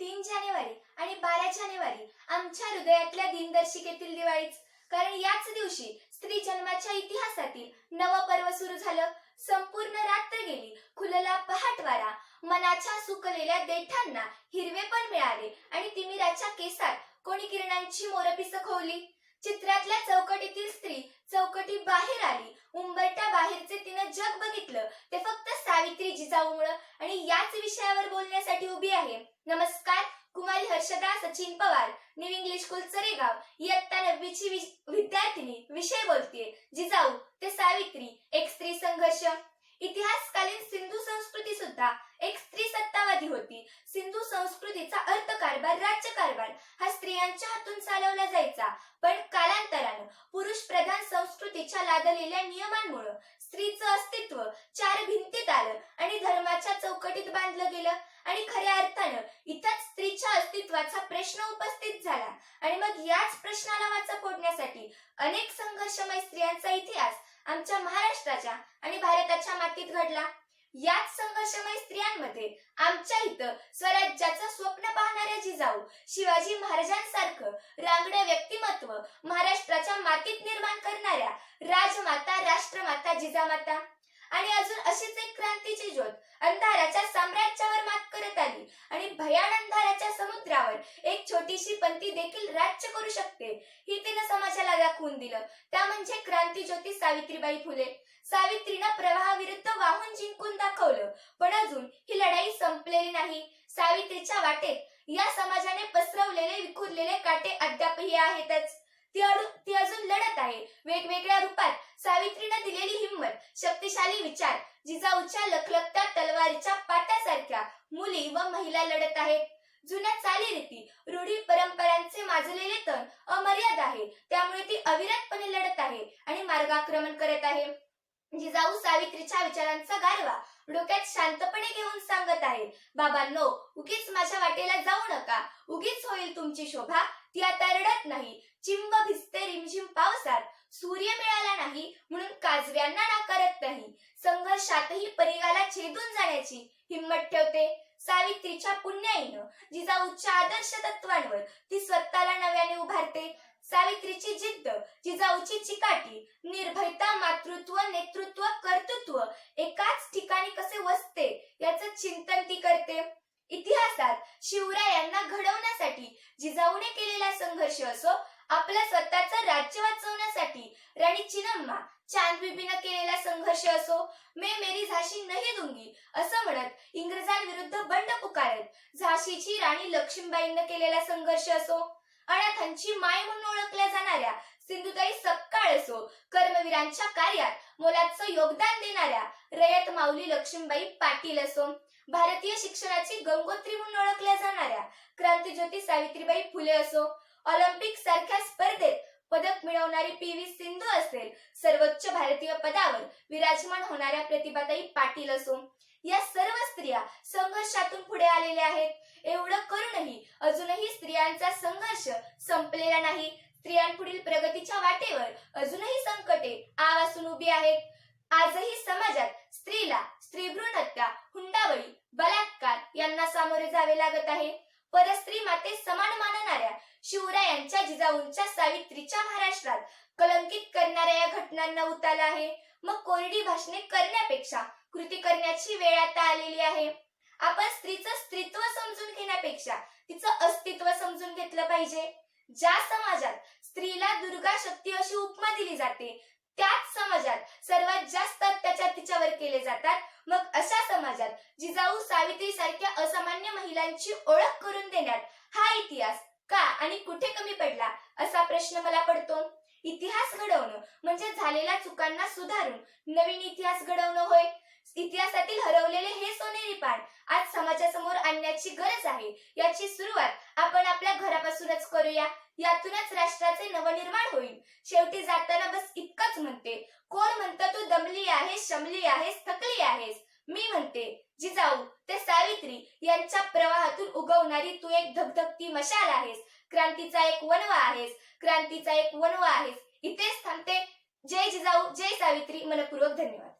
तीन जानेवारी आणि बारा जानेवारी आमच्या हृदयातल्या दिनदर्शिकेतील दिवाळीच. कारण याच दिवशी स्त्री जन्माच्या इतिहासातील नवं पर्व सुरू झालं. संपूर्ण रात्र गेली. खुलला पहाटवारा. मनाच्या सुकलेल्या देठांना हिरवे पण मिळाले आणि तिमिराच्या केसात कोणी किरणांची मोरपिस खोवली चित्रातल्या चौकटीतील स्त्री चौकटी बाहेर आली. उंबरट्या बाहेरचे तिनं जग बघितले ते फक्त सावित्री जिजाऊमुळं आणि याच विषयावर बोलण्यासाठी उभी आहे. नमस्कार कुमारी Harshada Sachin Pawar. New English school Charegaon इयत्ता नववीची विद्यार्थिनी विषय बोलतीये. जिजाऊ ते सावित्री एक स्त्री संघर्ष. इतिहासकालीन सिंधू संस्कृती सुद्धा एक स्त्री सत्तावादी होती. सिंधू संस्कृतीचा अर्थकारभार राज्यकारभार हा स्त्रियांच्या हातून चालवला जायचा. पण कालांतरानं पुरुष प्रधान संस्कृतीच्या लादलेल्या नियमांमुळे स्त्रीचं अस्तित्व चार भिन्न आणि धर्माच्या चौकटीत बांधलं गेलं. आणि खऱ्या अर्थानं इथंच स्त्रीच्या अस्तित्वाचा प्रश्न उपस्थित झाला. आणि मग याच प्रश्नाला वाचा फोडण्यासाठी अनेक संघर्षमय स्त्रियांचा इतिहास आमच्या महाराष्ट्राच्या आणि भारताच्या मातीत घडला. याच संघर्षमय स्त्रियांमध्ये आमच्या इथं स्वराज्याचं स्वप्न पाहणाऱ्या जिजाऊ शिवाजी महाराजांसारखं रांगडं व्यक्तिमत्व महाराष्ट्राच्या मातीत निर्माण करणाऱ्या राजमाता राष्ट्रमाता जिजामाता. आणि अजून अशीच एक क्रांतीची ज्योत. अंधाराच्या साम्राज्यावर मात करत आली. आणि भयान अंधाराच्या समुद्रावर एक छोटीशी पंथी देखील राज्य करू शकते. ही तिनं समाजाला दाखवून दिलं. त्या म्हणजे क्रांती ज्योती सावित्रीबाई फुले. सावित्रीनं प्रवाहाविरुद्ध वाहून जिंकून दाखवलं. पण अजून ही लढाई संपलेली नाही. सावित्रीच्या वाटेत या समाजाने पसरवलेले विखुरलेले काटे अद्यापही आहेतच. ती अडू- ती अजून लढत आहे. वेगवेगळ्या रूपात सावित्रीनं दिलेली हिंमत शक्तिशाली विचार जिजाऊच्या लखलखत्या तलवारीच्या पाट्यासारख्या मुली व महिला लढत आहेत. जुन्या चालीरीती रूढी परंपरांचे माजलेले तण अमर्याद आहे. त्यामुळे ती अविरतपणे लढत आहे आणि मार्गाक्रमण करत आहे. जिजाऊ सावित्रीच्या विचारांचा गारवा डोक्यात शांतपणे घेऊन सांगत आहे बाबांनो उगीच माझ्या वाटेला जाऊ नका. उगीच होईल तुमची शोभा. ती आता रडत नाही. चिंब भिजते रिमझिम पावसात. सूर्य मिळाला नाही म्हणून काजव्यांना नाकारत नाही. संघर्षातही परिवाराला छेदून जाण्याची हिंमत ठेवते. सावित्रीच्या पुण्याईनं जिजाऊच्या आदर्श तत्वांवर ती स्वतःला नव्याने उभारते. सावित्रीची जिद्द जिजाऊची चिकाटी निर्भयता मातृत्व नेतृत्व कर्तृत्व एकाच ठिकाणी कसे वसते याचं चिंतन ती करते. इतिहासात शिवरायांना घडवण्यासाठी जिजाऊने केलेला संघर्ष असो आपलं स्वतःचं राज्य वाचवण्यासाठी राणी चिन्नम्मा चांदबिबीनं केलेला संघर्ष असो मे मेरी झाशी नाही दुंगी असं म्हणत इंग्रजांविरुद्ध बंड पुकारत झाशीची राणी लक्ष्मीबाईंनं केलेला संघर्ष असो. अनाथांची माय म्हणून ओळखल्या जाणाऱ्या सिंधुताई सपकाळ असो कर्मवीरांच्या कार्यात मोलाचं योगदान देणाऱ्या रयत माऊली लक्ष्मीबाई पाटील असो. भारतीय शिक्षणाची गंगोत्री म्हणून ओळखल्या जाणाऱ्या क्रांतीज्योती सावित्रीबाई फुले असो ऑलिम्पिक सारख्या स्पर्धेत पदक मिळवणारी पी व्ही सिंधू असेल सर्वोच्च भारतीय पदावर विराजमान होणाऱ्या प्रतिभाताई पाटील असो. या सर्व स्त्रिया संघर्षातून पुढे आलेल्या आहेत. एवढं करूनही अजूनही स्त्रियांचा संघर्ष संपलेला नाही. स्त्रियांपुढील प्रगतीच्या वाटेवर अजूनही संकटे आवासून उभी आहेत. आजही समाजात स्त्रीला सामोरे जावे लागत आहे. परस्त्री माते समान मानणाऱ्या शिवरायांच्या जिजाऊंच्या सावित्रीच्या महाराष्ट्रात कलंकित करणाऱ्या या घटनांना उताला आहे. मग कोरडी भाषणे करण्यापेक्षा कृती करण्याची वेळ आता आलेली आहे. आपण स्त्रीचं स्त्रीत्व समजून घेण्यापेक्षा तिचं अस्तित्व समजून घेतलं पाहिजे. ज्या समाजात स्त्रीला दुर्गा शक्ती अशी उपमा दिली जाते त्याच समाजात सर्वात जास्त अत्याचार तिच्यावर केले जातात. मग अशा समाजात जिजाऊ सावित्री सारख्या असमान महिलांची ओळख करून देण्यात हा इतिहास का आणि कुठे कमी पडला असा प्रश्न मला पडतो. इतिहास घडवणं म्हणजे झालेल्या चुकांना सुधारून नवीन इतिहास घडवणं होय. इतिहासातील हरवलेले हे सोनेरी पान आज समाजासमोर आणण्याची गरज आहे याची सुरुवात आपण आपल्या घरापासूनच करूया. यातूनच राष्ट्राचे नवनिर्माण होईल. शेवटी जाताना बस इतकंच म्हणते. कोण म्हणतं तू दमली आहेस शमली आहेस थकली आहेस मी म्हणते जिजाऊ ते नद्यांच्या प्रवाहातून उगवणारी तू एक धगधगती मशाल आहेस. क्रांतीचा एक वनवा आहेस. क्रांतीचा एक वनवा आहेस. इथेच थांबते. जय जिजाऊ जय सावित्री. मनपूर्वक धन्यवाद.